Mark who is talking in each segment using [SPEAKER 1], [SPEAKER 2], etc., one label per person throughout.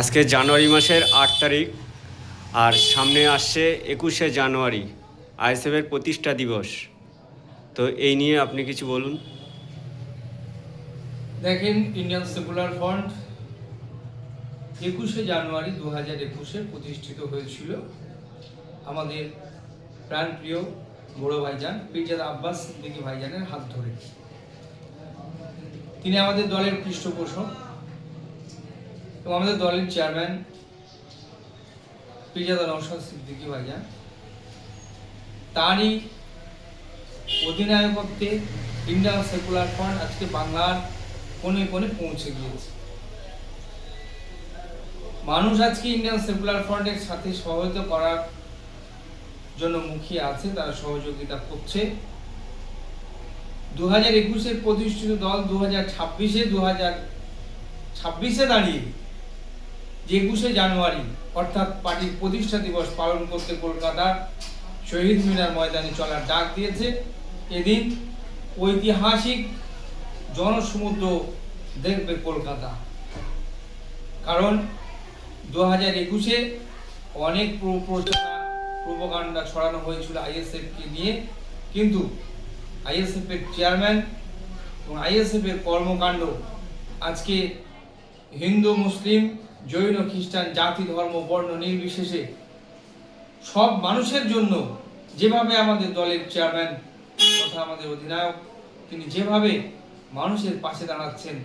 [SPEAKER 1] আজকে জানুয়ারি মাসের আট তারিখ, আর সামনে আসছে একুশে জানুয়ারি আইএসএফের প্রতিষ্ঠা দিবস। তো এই নিয়ে আপনি কিছু বলুন।
[SPEAKER 2] দেখেন ইন্ডিয়ান সেকুলার ফ্রন্ট একুশে জানুয়ারি দু হাজার একুশে প্রতিষ্ঠিত হয়েছিল। আমাদের প্রাণপ্রিয় বড় ভাইজান পিরজাদা আব্বাস সিদ্দিকী ভাইজানের হাত ধরে। তিনি আমাদের দলের পৃষ্ঠপোষক। এবং আমাদের দলের চেয়ারম্যান পিরজাদা নৌশাদ সিদ্দিকী ভাইজান তারই অধিনায়কত্বে ইন্ডিয়ান সেকুলার ফ্রন্ট আজকে বাংলার কোণে কোণে পৌঁছে গিয়েছে। মানুষ আজকে ইন্ডিয়ান সেকুলার ফ্রন্টের সাথে সহযোগিতা করার জন্য মুখিয়ে আছে, তারা সহযোগিতা করছে। দু হাজার একুশের প্রতিষ্ঠিত দল দু হাজার ছাব্বিশে দু হাজার ছাব্বিশে দাঁড়িয়ে যে একুশে জানুয়ারি, অর্থাৎ পার্টির প্রতিষ্ঠা দিবস পালন করতে কলকাতার শহীদ মিনার ময়দানে চলার ডাক দিয়েছে। এদিন ঐতিহাসিক জনসমুদ্র দেখবে কলকাতা। কারণ দু হাজার একুশে অনেক প্র- প্রচারণা প্রোপাগান্ডা ছড়ানো হয়েছিল আইএসএফকে নিয়ে। কিন্তু আইএসএফ এর চেয়ারম্যান এবং আইএসএফ এর কর্মকাণ্ড আজকে হিন্দু, মুসলিম জৈন, খ্রিস্টান, জাতি, ধর্ম, বর্ণ নির্বিশেষে সব মানুষের জন্য যেভাবে আমাদের দলের চেয়ারম্যান তথা আমাদের অধিনায়ক, তিনি যেভাবে মানুষের পাশে দাঁড়াচ্ছেন,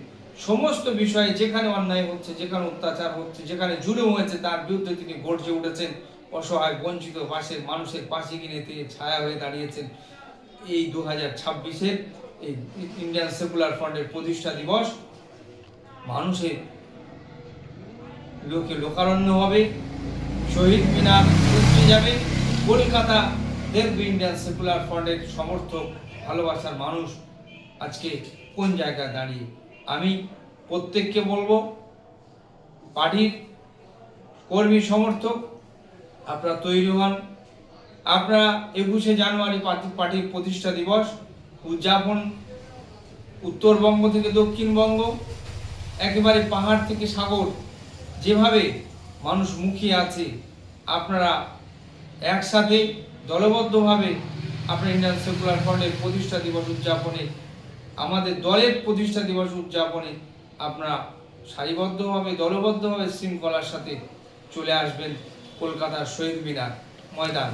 [SPEAKER 2] সমস্ত বিষয়ে যেখানে অন্যায় হচ্ছে, যেখানে অত্যাচার হচ্ছে, যেখানে জুলুম হয়েছে, তার বিরুদ্ধে তিনি গর্জে উঠেছেন, অসহায়, বঞ্চিত, পাশের মানুষের পাশে কিনে তিনি ছায়া হয়ে দাঁড়িয়েছেন। এই দু হাজার ছাব্বিশের এই ইন্ডিয়ান সেকুলার ফ্রন্টের প্রতিষ্ঠা দিবস মানুষের লোকে লোকারণ্য হবে। শহীদ মিনার উঠে যাবে। কলকাতা দেখবে ইন্ডিয়ান সেকুলার ফ্রন্টের সমর্থক, ভালোবাসার মানুষ আজকে কোন জায়গায় দাঁড়িয়ে? আমি প্রত্যেককে বলব, পার্টির কর্মী সমর্থক, আপনারা তৈরি হন। আপনারা একুশে জানুয়ারি পার্টি- পার্টির প্রতিষ্ঠা দিবস উদযাপন উত্তরবঙ্গ থেকে দক্ষিণবঙ্গ, একেবারে পাহাড় থেকে সাগর যেভাবে মানুষ মুখিয়ে আছে, আপনারা একসাথে দলবদ্ধভাবে আপনার ইন্ডিয়ান সেকুলার ফ্রন্টের প্রতিষ্ঠা দিবস উদযাপনে, আমাদের দলের প্রতিষ্ঠা দিবস উদযাপনে আপনারা সারিবদ্ধভাবে, দলবদ্ধভাবে শৃঙ্খলার সাথে চলে আসবেন কলকাতার শহীদ মিনার ময়দান।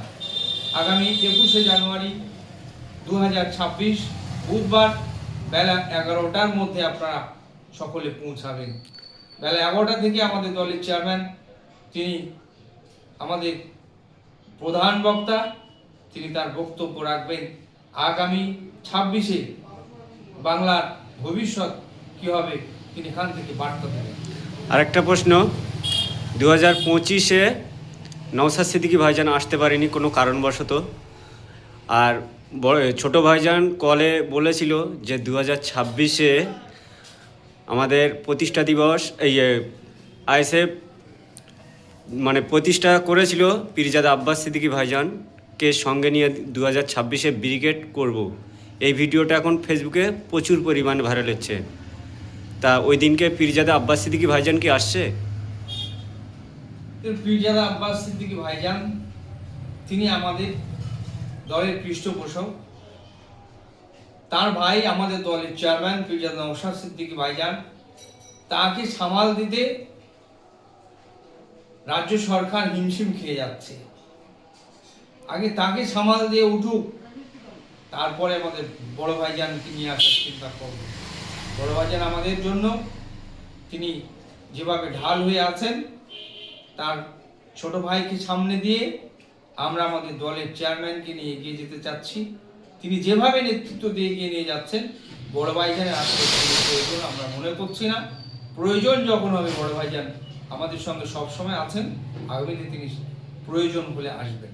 [SPEAKER 2] আগামী একুশে জানুয়ারি দু হাজার ছাব্বিশ বুধবার বেলা এগারোটার মধ্যে আপনারা সকলে পৌঁছাবেন। বেলা এগারোটা থেকে আমাদের দলের চেয়ারম্যান তিনি আমাদের প্রধান বক্তা, তিনি তার বক্তব্য রাখবেন। আগামী ছাব্বিশে বাংলার ভবিষ্যৎ কি হবে, তিনি এখান থেকে বার্তা দেবেন।
[SPEAKER 1] আরেকটা প্রশ্ন দু হাজার পঁচিশে নওসাদ সিদ্দিকি ভাইজান আসতে পারেনি কোনো কারণবশত। আর বড় ছোটো ভাইজান কলে বলেছিল যে দু হাজার ছাব্বিশে আমাদের প্রতিষ্ঠা দিবস, এই আইএসএফ মানে প্রতিষ্ঠা করেছিল পীরজাদা আব্বাস সিদ্দিকি ভাইজানকে সঙ্গে নিয়ে দু হাজার ছাব্বিশে ব্রিগেড করব। এই ভিডিওটা এখন ফেসবুকে প্রচুর পরিমাণে ভাইরাল হচ্ছে। তা ওই দিনকে পীরজাদা আব্বাস সিদ্দিকি ভাইজান কি আসছে?
[SPEAKER 2] পীরজাদা আব্বাস সিদ্দিকী ভাইজান, তিনি আমাদের দলের পৃষ্ঠপোষক। তার ভাই আমাদের দলের চেয়ারম্যান পীরজাদা নৌশাদ সিদ্দিকী ভাইজান, তাকে সামাল দিতে রাজ্য সরকার হিমশিম খেয়ে যাচ্ছে। আগে তাকে সামাল দিয়ে উঠুক, তারপরে আমাদের বড় ভাইজানকে নিয়ে আসার চিন্তা করব। বড় ভাইজান আমাদের জন্য, তিনি যেভাবে ঢাল হয়ে আছেন, তার ছোট ভাইকে সামনে দিয়ে আমরা আমাদের দলের চেয়ারম্যানকে নিয়ে এগিয়ে যেতে চাচ্ছি। তিনি যেভাবে নেতৃত্ব দিয়ে এগিয়ে নিয়ে যাচ্ছেন, বড় ভাইজানের প্রয়োজন আমরা মনে করছি না। প্রয়োজন যখন হবে, বড় ভাইজান আমাদের সঙ্গে সবসময় আছেন। আগামীতে তিনি প্রয়োজন হলে আসবেন।